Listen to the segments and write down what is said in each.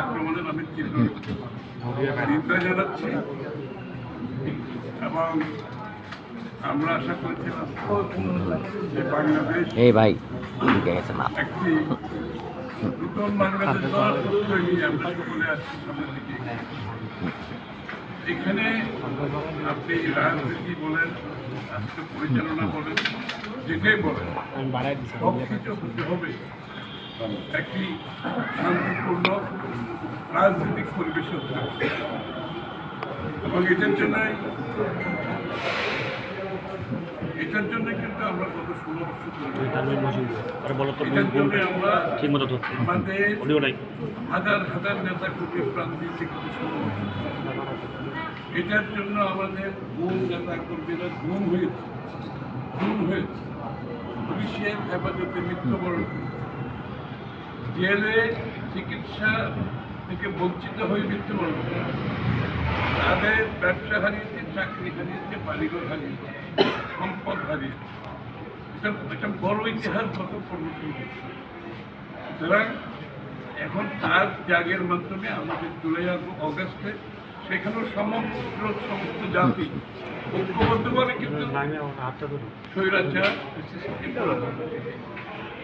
আক্রমণের আমি তীব্র নিন্দা জানাচ্ছি এবং আমরা আশা করেছিলাম যে বাংলাদেশ এই ভাই একটি নতুন বাংলাদেশ আমরা সকলে আছি সামনের দিকে এখানে আপনি রাজনীতি বলেন রাষ্ট্র পরিচালনা বলেন, যেটাই বলেন সব কিছু হবে। একটি শান্তিপূর্ণ রাজনৈতিক পরিবেশে হতে হবে। এবং এটার জন্যই এটার জন্য কিন্তু আমরা গত ষোলো বছর আমাদের হাজার হাজার নেতা কর্মী প্রান্তিক থেকে শুরু করে। এটার জন্য আমাদের গুম নেতা কর্মীরা গুম হয়েছে। গুম হয়েছে। পুলিশের হেফাজতে মৃত্যুবরণ করেছে। জেলে চিকিৎসা থেকে বঞ্চিত হয়ে মৃত্যুবরণ করেছে। তাদের ব্যবসা হারিয়েছে, চাকরি হারিয়েছে, বাড়িঘর হারিয়েছে, সম্পদ হারিয়েছে এটা একটা বড় ইতিহাস গত ষোলো বছর। সুতরাং এখন তার ত্যাগের মাধ্যমে আমাদের চলে আসব অগাস্টে সেখানেও সমগ্র সমস্ত জাতি ঐক্যবদ্ধভাবে কিন্তু স্বৈরাচার।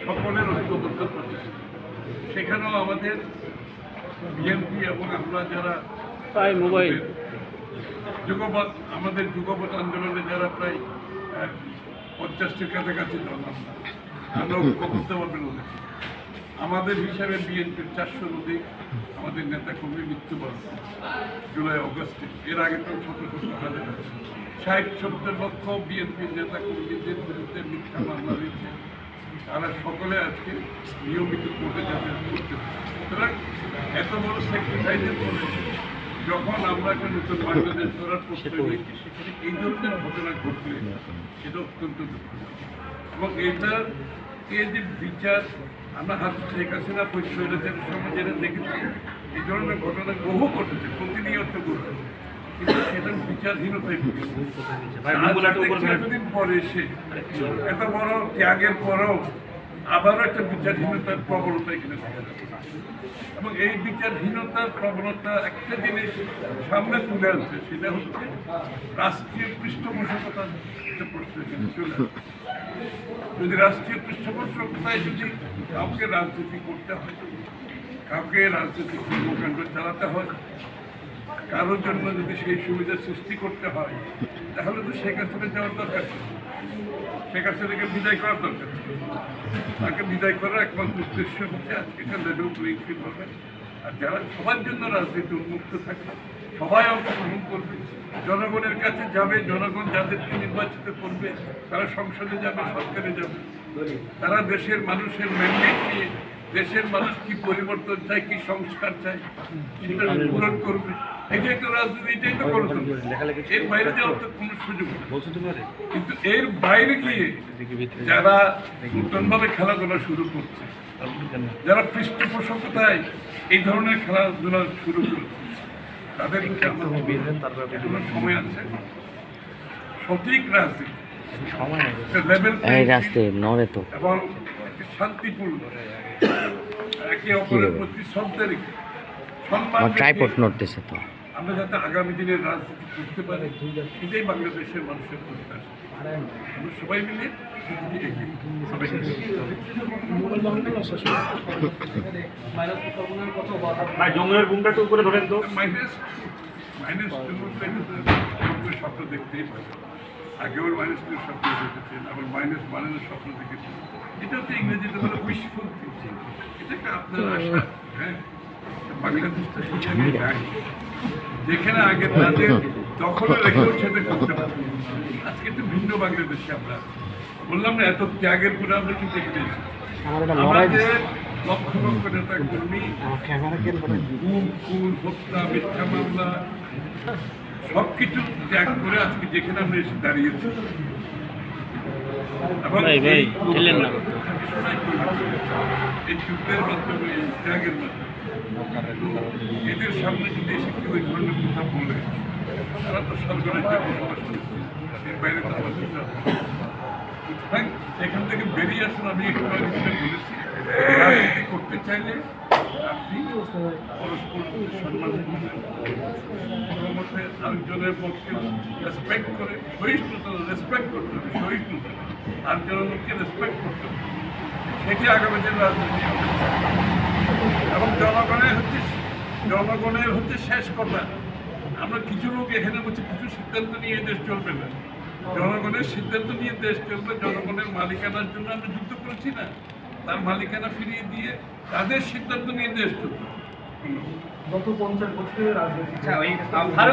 সকলের ঐক্যবদ্ধ প্রচেষ্টা সেখানেও আমাদের বিএনপি এবং আমরা যারা তাই মোবাইল। যুগপৎ আমাদের যুগপৎ আন্দোলনে যারা প্রায় পঞ্চাশটির কাছাকাছি দল আমরা ঐক্যবদ্ধ পারবেন ওদের। আমাদের হিসাবে বিএনপির চারশোর অধিক আমাদের নেতা কর্মী মৃত্যুবরণ জুলাই অগস্টে। এর আগে তো ছোট ছোট হাজার। ষাট সত্তর লক্ষ বিএনপির নেতা কর্মীদের বিরুদ্ধে তারা সকলে আজকে নিয়মিত কোর্টে যাতে করতে। সুতরাং এত বড় স্যাক্রিফাইসের পরে যখন আমরা একটা নতুন বাংলাদেশ গড়ার প্রস্তুতি নিচ্ছি সেখানে এই ধরনের ঘটনা ঘটলে সেটা অত্যন্ত দুঃখজনক। এবং এটার এই যে বিচার আমরা হাত শেখ হাসিনা পরিচয়ের সময় যেটা দেখেছি এই ধরনের ঘটনা বহু ঘটেছে প্রতিনিয়ত ঘটছে। কিন্তু বিচারহীনতায় পরে এসে এত বড় ত্যাগের পরেও আবারও একটা বিচারহীনতার প্রবণতা এখানে এবং এই বিচারহীনতার প্রবণতা একটা জিনিস সামনে তুলে আনছে সেটা হচ্ছে রাষ্ট্রীয় পৃষ্ঠপোষকতার একটা প্রশ্ন চলে যদি রাষ্ট্রীয় পৃষ্ঠপোষকতায় যদি কাউকে রাজনীতি করতে হয় কাউকে রাজনৈতিক কর্মকাণ্ড চালাতে হয় কারোর জন্য যদি সেই সুবিধা সৃষ্টি করতে হয় তাহলে তো শেখ হাসিনা যাওয়ার দরকার ছিল। শেখ হাসিনাকে বিদায় করার দরকার ছিল। তাকে বিদায় করার একমাত্র উদ্দেশ্য হচ্ছে আজকে একটা লেভেল প্লেইং ফিল্ড হবে। আর যারা সবার জন্য রাজনীতি উন্মুক্ত থাকবে সবাই অংশগ্রহণ করবে। জনগণের কাছে যাবে জনগণ যাদেরকে নির্বাচিত করবে তারা সংসদে যাবে সরকারে যাবে। তারা দেশের মানুষের ম্যান্ডেট নিয়ে দেশের মানুষ কি পরিবর্তন চায় কি সংস্কার চায় সেটা পূরণ করবে। এটাই তো রাজনীতি এটাই তো গণতন্ত্র। এর বাইরে যাওয়ার তো কোনো সুযোগ বলছো তুমি কিন্তু এর বাইরে গিয়ে যারা নূতনভাবে খেলাধুলা শুরু করছে যারা পৃষ্ঠপোষকতায় এই ধরনের খেলাধুলা শুরু করছে এখনও সময় আছে। সঠিক রাজনীতি। সময় লেভেল এই নড়ে তো। এবং শান্তিপূর্ণ একে অপরের প্রতি রেখে সম্মান আমার ট্রাইপড নড়তেছে তো। আমরা যাতে আগামী দিনের রাজনীতি করতে পারি এটাই বাংলাদেশের মানুষের প্রত্যাশা। আমরা সবাই মিলে জঙ্গলের উপরে ধরেন তো। মাইনাস স্বপ্ন দেখতেই পারে আগেও মাইনাস টু স্বপ্ন দেখেছেন আবার মাইনাস স্বপ্ন দেখেছেন। এটা হচ্ছে ইংরেজিতে বলে উইশফুল থিঙ্কিং এটা একটা আপনার আশা। হ্যাঁ। যেখানে আগে তাদের দখলে রেখেও সেটা করতে পারবে আজকে তো ভিন্ন বাংলাদেশে আমরা। বললাম না এত ত্যাগের পরে আমরা কি দেখে আমাদের লক্ষ লক্ষ নেতা কর্মী খুন হত্যা মিথ্যা মামলা সব কিছু ত্যাগ করে আজকে যেখানে আমরা এসে দাঁড়িয়েছি। এবং ভাই, ভাই, এই ঠেলেন শোনাই এই যুদ্ধের মাধ্যমে এই ত্যাগের মাধ্যমে এদের সামনে যদি এসে কেউ এই ধরনের কথা বলে, তারা তো সরকারের বাইরে এখান থেকে বেরিয়ে আসুন, আমি একটু বলেছি করতে চাইলে আরেকজনের পক্ষে রেসপেক্ট করে, সহিষ্ণুতা রেসপেক্ট করতে হবে, সহিষ্ণুতা। আরেকজনের লোককে রেসপেক্ট করতে হবে, সেটি আগামী দিন রাজনীতি জনগণের হচ্ছে জনগণের হচ্ছে শেষ কথা। আমরা কিছু লোক এখানে বলছি কিছু সিদ্ধান্ত নিয়ে দেশ চলবে না। জনগণের সিদ্ধান্ত নিয়ে দেশ চলবে জনগণের মালিকানার জন্য আমরা যুদ্ধ করেছি না। তার মালিকানা ফিরিয়ে দিয়ে তাদের সিদ্ধান্ত নিয়ে দেশ চলবে। গত পঞ্চাশ বছরের রাজনীতি